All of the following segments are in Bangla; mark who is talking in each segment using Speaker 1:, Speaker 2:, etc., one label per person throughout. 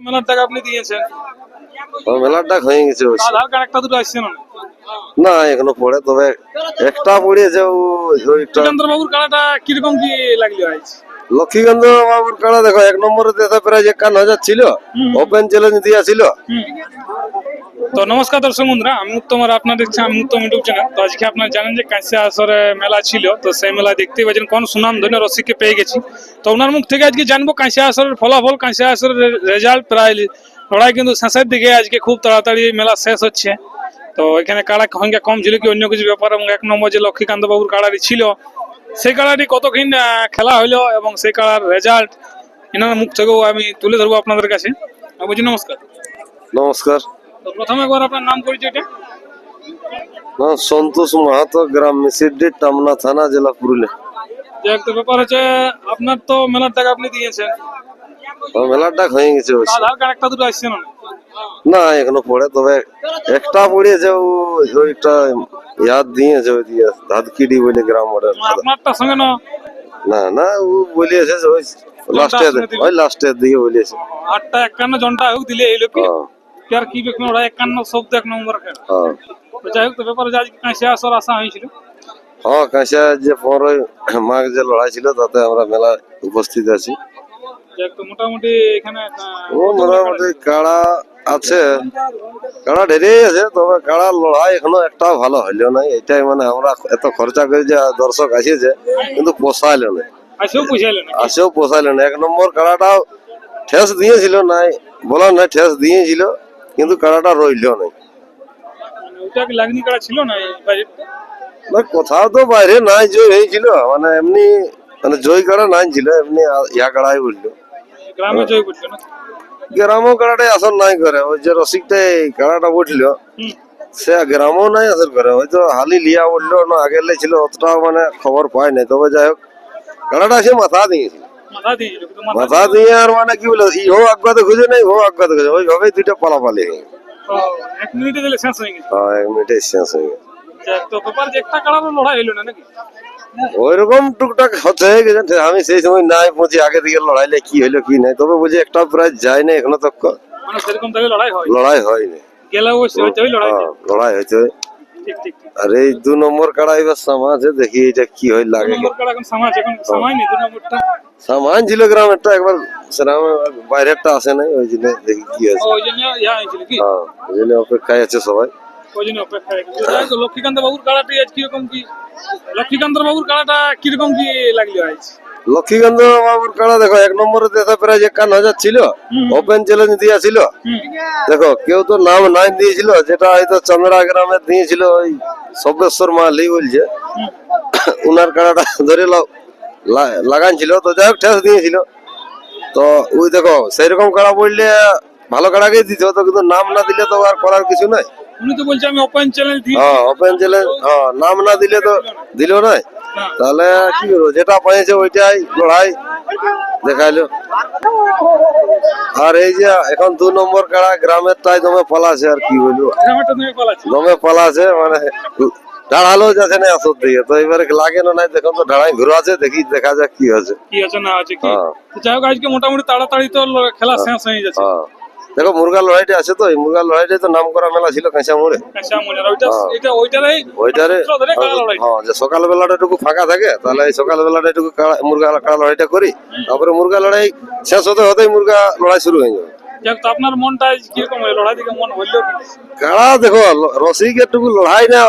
Speaker 1: মেলার টাকা আপনি দিয়েছেন?
Speaker 2: মেলার ডাক হয়ে গেছে
Speaker 1: আধার কার্ড একটা দুটো আসছে না?
Speaker 2: না এখনও পড়ে তবে একটা ওইটা
Speaker 1: বাবুর কাড়াটা কীরকম কি লাগল আজ?
Speaker 2: লক্ষ্মীকান্ত বাবুর কাড়া দেখো এক নম্বরে দেশে প্রায় একান্ন হাজার ছিল ওপেন চ্যালেঞ্জ দিয়া ছিল
Speaker 1: হুম। তো নমস্কার দর্শক বন্ধুরা, আমি উত্তম আর আপনার দেখছেন আমি উত্তম ইউটিউব চ্যানেল তো আজকে আপনারা জানেন যে কাঁসিয়া আসরে মেলা ছিল, তো সেই মেলা দেখতেই পাচ্ছেন কোন সুনাম ধন্য রসিককে পেয়ে গেছি। তো ওনার মুখ থেকে আজকে জানব কাঁসিয়া আসরের ফলাফল কাঁসিয়া আসরের রেজাল্ট প্রায় লড়াই কিন্তু শেষের দিকে আজকে খুব তাড়াতাড়ি মেলা শেষ হচ্ছে। তো এখানে কাড়া সংখ্যা কম ছিল কি অন্য কিছু ব্যাপার, এবং এক নম্বর যে লক্ষ্মীকান্ত বাবুর কাড়াটি ছিল, সেই কাড়াটি কতক্ষণ খেলা হলো এবং সেই কাড়ার রেজাল্ট এনার মুখ থেকেও আমি তুলে ধরবো আপনাদের কাছে। বলছি নমস্কার।
Speaker 2: নমস্কার।
Speaker 1: তো প্রথমে একবার আপনার নাম পরিচয়টা?
Speaker 2: সন্তোষ মাহাতো গ্রাম টামনা থানা জেলা পুরুলিয়া।
Speaker 1: ব্যাপার হচ্ছে আপনার তো মেলার টাকা আপনি দিয়েছেন।
Speaker 2: মেলার হয়ে গেছে
Speaker 1: আধার কার্ড একটা দুটো আসছে না?
Speaker 2: না এখনও পড়ে তবে একটা পড়িয়েছে ওইটা ইয়াদ দিয়েছে ওই দিয়ে ধাদকিডি বলে গ্রাম ওটা
Speaker 1: আপনারটার সঙ্গে না?
Speaker 2: না না ও বলিয়েছে ওই লাস্টে ওই লাস্টের দিকে বলিয়েছে।
Speaker 1: আটটা একান্ন জনটা হোক দিলে এই লোকে কি ওরা একান্ন শব্দ এক নম্বর তো যাই হোক তো ব্যাপারে যে আজকে কাঁসে আসার আশা হয়েছিল
Speaker 2: হ্যাঁ কাঁসা যে মাঘ যে লড়াই ছিল তাতে আমরা মেলা উপস্থিত আছি
Speaker 1: মোটামুটি এখানে
Speaker 2: ও মোটামুটি কাড়া আছে কাড়া ঢেরেই আছে তবে কাড়ার লড়াই এখনও একটা ভালো হইল না এটাই মানে আমরা এত খরচা করে যে দর্শক আসিছে কিন্তু পোষাইলো না
Speaker 1: আসেও
Speaker 2: পোষাইলো না এক নম্বর কাড়াটাও ঠেস দিয়েছিল নাই বলা নাই ঠেস দিয়েছিল কিন্তু কাড়াটা রইল নাই
Speaker 1: না
Speaker 2: কোথাও তো বাইরে নাই জয় হয়েছিল। মানে এমনি মানে জয় কাড়া নাই ছিল এমনি ইয়া কাড়াই বলল।
Speaker 1: গ্রামে জয় করছিল না?
Speaker 2: গ্রামও কাড়াটাই আসর নাই করে। ওই যে রসিকটাই কাড়াটা উঠল। সে গ্রামও নাই আসর করে। হয়তো হালি লিয়া উঠল না আগে ছিল অতটাও মানে খবর পাই নাই। তবে যাই হোক কাড়াটা সে মাথা দিয়েছিল
Speaker 1: মাথা
Speaker 2: দিয়ে আর মানে কি বলে হো খুঁজে নাই ও খুঁজে ওইভাবেই দুইটা পালাপালি হয়ে।
Speaker 1: এক মিনিটে দিলে শেষ হয়ে গেছে।
Speaker 2: হ্যাঁ এক মিনিটে শেষ হয়ে গেছে।
Speaker 1: তো ব্যাপার যে একটা কাড়ারও লড়াই হইল না নাকি?
Speaker 2: ওইরকম টুকটাক হচ্ছে গেছে আমি সেই সময় নাই পৌঁছি আগে দিকে লড়াইলে কি হইল কি নাই তবে বুঝি একটা প্রায় যায় না এখনও তক
Speaker 1: মানে লড়াই হয়?
Speaker 2: লড়াই
Speaker 1: লড়াই
Speaker 2: হ্যাঁ, হয়েছে আর এই দু নম্বর কাড়া এবার সামা আছে দেখি এটা কি হয় লাগে।
Speaker 1: সামাজ
Speaker 2: সামান ছিল গ্রামেরটা একবার সেরকম বাইরেরটা আসে নাই ওই জন্য দেখি কি আছে। হ্যাঁ ওই জন্য অপেক্ষায় আছে সবাই।
Speaker 1: লক্ষ্মীকান্ত বাবুর কাড়াটি আজ কীরকম কি? লক্ষ্মীকান্ত বাবুর কাড়াটা কীরকম কি লাগল আজ?
Speaker 2: লক্ষ্মীকান্ত বাবুর কাড়া দেখো এক নম্বরে দেশে প্রায় একান্ন হাজার ছিল ওপেন চ্যালেঞ্জ দিয়া ছিল
Speaker 1: হুম।
Speaker 2: দেখো কেউ তো নাম নাই দিয়েছিল যেটা হয়তো চন্দ্রা গ্রামে দিয়েছিল ওই সবেশ্বর মালি বলছে। উনার কাড়াটা ধরে লাগান ছিল তো যাই হোক ঠেস দিয়েছিল। তো ওই দেখো সেইরকম কাড়া বললে ভালো কাড়াকেই দিতে হতো কিন্তু নাম না দিলে তো আর করার কিছু নাই।
Speaker 1: উনি তো বলছে আমি ওপেন চ্যালেঞ্জ দিই
Speaker 2: হ্যাঁ ওপেন চ্যালেঞ্জ হ্যাঁ নাম না দিলে তো দিল নাই।
Speaker 1: না।
Speaker 2: তাহলে কি করব? যেটা পাইছে ওইটাই লড়াই দেখাইলো। আর এই যে এখন দু নম্বর কাড়া গ্রামের তাই দমে পালাছে আর কি বলব। দমে পালাছে। মানে ঢাড়ালো যাচ্ছে না আসর দিকে। তো এবারে লাগে না দেখুন তো ঢাড়াই ঘুরাছে দেখি দেখা যাক কি আছে
Speaker 1: কি আছে না আছে কি?
Speaker 2: হ্যাঁ।
Speaker 1: যাই হোক আজকে মোটামুটি তাড়াতাড়ি তো খেলা শেষ হয়ে যাচ্ছে।
Speaker 2: হ্যাঁ। দেখো মুরগা লড়াইটা আছে তো এই মুরগা লড়াইটাই তো নাম করা মেলা ছিল কাঁচা মোড়ে
Speaker 1: কাঁচা ওইটা এটা ওইটারই
Speaker 2: ওইটারে হ্যাঁ যে সকাল বেলাটা একটু ফাঁকা থাকে তাহলে এই সকাল বেলাটা একটু মুরগা কাড়া লড়াইটা করি। তারপরে মুরগা লড়াই শেষ হতে হতেই মুরগা লড়াই শুরু হয়ে যাবে।
Speaker 1: আপনার মনটা কীরকম লড়াই দিকে মন হইল
Speaker 2: কাড়া দেখো ল- রসিক একটু লড়াই না।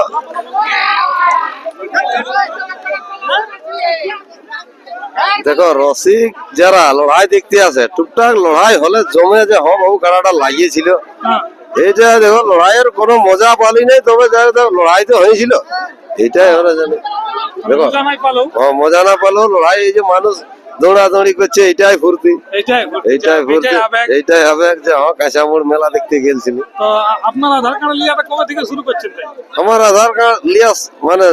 Speaker 2: দেখো রসিক যারা লড়াই দেখতে আসে টুকটাক লড়াই হলে জমে যে হ বাবু কাড়াটা লাগিয়েছিল।
Speaker 1: হ্যাঁ।
Speaker 2: এইটা দেখো লড়াইয়ের কোনো মজা পালি নাই তবে লড়াই তো হয়েছিল। এটাই ওরা জানি। দেখো
Speaker 1: পালো।
Speaker 2: মজা না পালো লড়াই এই যে মানুষ দৌড়াদৌড়ি করছে এইটাই ফুর্তি।
Speaker 1: এইটাই
Speaker 2: ফুর্তি।
Speaker 1: আবেগ
Speaker 2: হবে যে হ্যাঁ কাঁচামুড় মেলা দেখতে গেছিল
Speaker 1: আপনার আধার কার্ড লিয়াটা কবে থেকে শুরু করছেন
Speaker 2: আমার আধার কার্ড লিয়াস মানে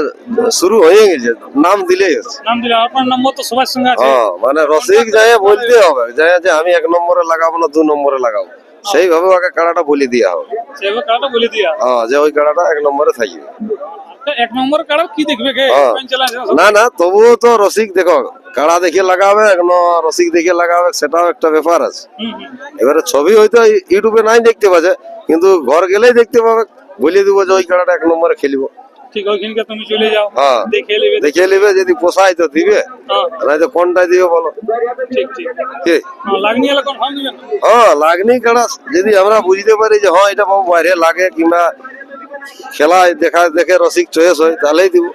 Speaker 2: শুরু হয়ে গেছে নাম দিলেই
Speaker 1: নাম দিলে আপনার নম্বর তো সবার সঙ্গে আছে।
Speaker 2: হ্যাঁ মানে রসিক যায় বলতে হবে যায় যে আমি এক নম্বরে লাগাবো না দু নম্বরে লাগাবো। সেইভাবে ওকে কাড়াটা বলে দেওয়া হবে।
Speaker 1: সেভাবে কার্ডটা বলে দিয়া।
Speaker 2: হ্যাঁ যে ওই কাড়াটা এক নম্বরে থাকবে।
Speaker 1: এক নম্বর কাড়া কি দেখবে কে
Speaker 2: হ্যাঁ। না না তবুও তো রসিক দেখো। কাড়া দেখে লাগাবে এখনও রসিক দেখে লাগাবে সেটাও একটা ব্যাপার আছে। এবারে ছবি হয়তো ইউটিউবে নাই দেখতে পাচ্ছে কিন্তু ঘর গেলেই দেখতে পাবে। বলে দিব যে ওই খেলাটা এক নম্বরে খেলিব
Speaker 1: ঠিক ওইখানকে তুমি চলে যাও
Speaker 2: হ্যাঁ।
Speaker 1: দেখে নেবে।
Speaker 2: দেখে নিবে যদি পোষায় তো দিবে।
Speaker 1: হ্যাঁ,
Speaker 2: নাই তো কোনটাই দিবে বলো।
Speaker 1: ঠিক ঠিক।
Speaker 2: কি?
Speaker 1: হ্যাঁ, লাগনি এলে কনফার্ম দিবেন
Speaker 2: হ্যাঁ লাগনি কাড়া যদি আমরা বুঝতে পারি যে হ্যাঁ এটা বাবু বাইরে লাগে কিংবা খেলায় দেখা দেখে রসিক চয়েস হয় তাহলেই দিব।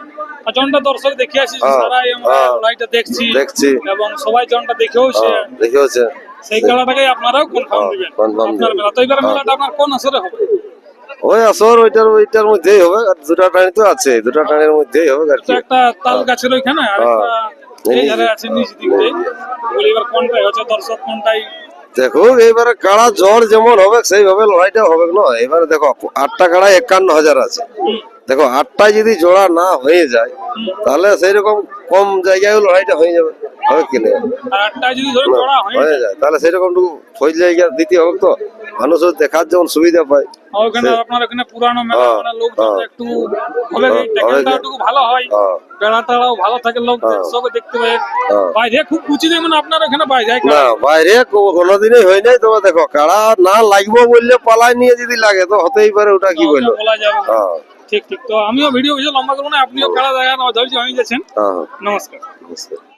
Speaker 1: জনটা দর্শক দেখে আসি
Speaker 2: হ্যাঁ,
Speaker 1: সারাই আমরা
Speaker 2: হ্যাঁ।
Speaker 1: লড়াইটা দেখছি
Speaker 2: দেখছি।
Speaker 1: এবং সবাই জনটা দেখেও সে
Speaker 2: হ্যাঁ, দেখে হচ্ছে
Speaker 1: সেই খেলাটাকে আপনারাও কনফার্ম
Speaker 2: হ্যাঁ,
Speaker 1: দিবেন। আপনার মেলা। তো এবার মেলাটা আপনার কোন আসরে হবে?
Speaker 2: ওই আসর ওইটার ওইটার মধ্যেই হবে। আর দুটা টানি তো আছে দুটা টানির মধ্যেই হবে আর
Speaker 1: একটা তাল গাছের ওইখানে আর
Speaker 2: হ্যাঁ।
Speaker 1: একটা এই ধারে আছে নিচ দিক বলি এবার কোনটাই হচ্ছে দর্শক কোনটাই?
Speaker 2: দেখো এবারে কাড়া জ্বর যেমন হবে সেইভাবে লড়াইটা হবে না। এবারে দেখো আটটা কাড়া একান্ন হাজার আছে। দেখো আটটায় যদি জোড়া না হয়ে যায় তাহলে সেই রকম কম জায়গায় লড়াইটা হয়ে যাবে হবে কি না?
Speaker 1: আর একটা যদি ধরে জোড়া হয়
Speaker 2: যায়। তাহলে সেরকম টুকু ফৌজ জায়গা দিতে হবে তো। মানুষও দেখার যেমন সুবিধা পায়
Speaker 1: মেলা
Speaker 2: হ্যাঁ,
Speaker 1: মানে
Speaker 2: হ্যাঁ। হ্যাঁ।
Speaker 1: বাইরে মানে
Speaker 2: কোনোদিনই হয় নাই। দেখো কাড়া না লাগবো বললে পালাই নিয়ে যদি লাগে তো হতেই পারে ওটা কি বলল?
Speaker 1: ঠিক ঠিক। তো আমিও ভিডিও বেশি লম্বা করব না আপনিও খেলা জায়গা ধৈর্য হয়ে গেছেন।
Speaker 2: হ্যাঁ।
Speaker 1: নমস্কার।
Speaker 2: হ্যাঁ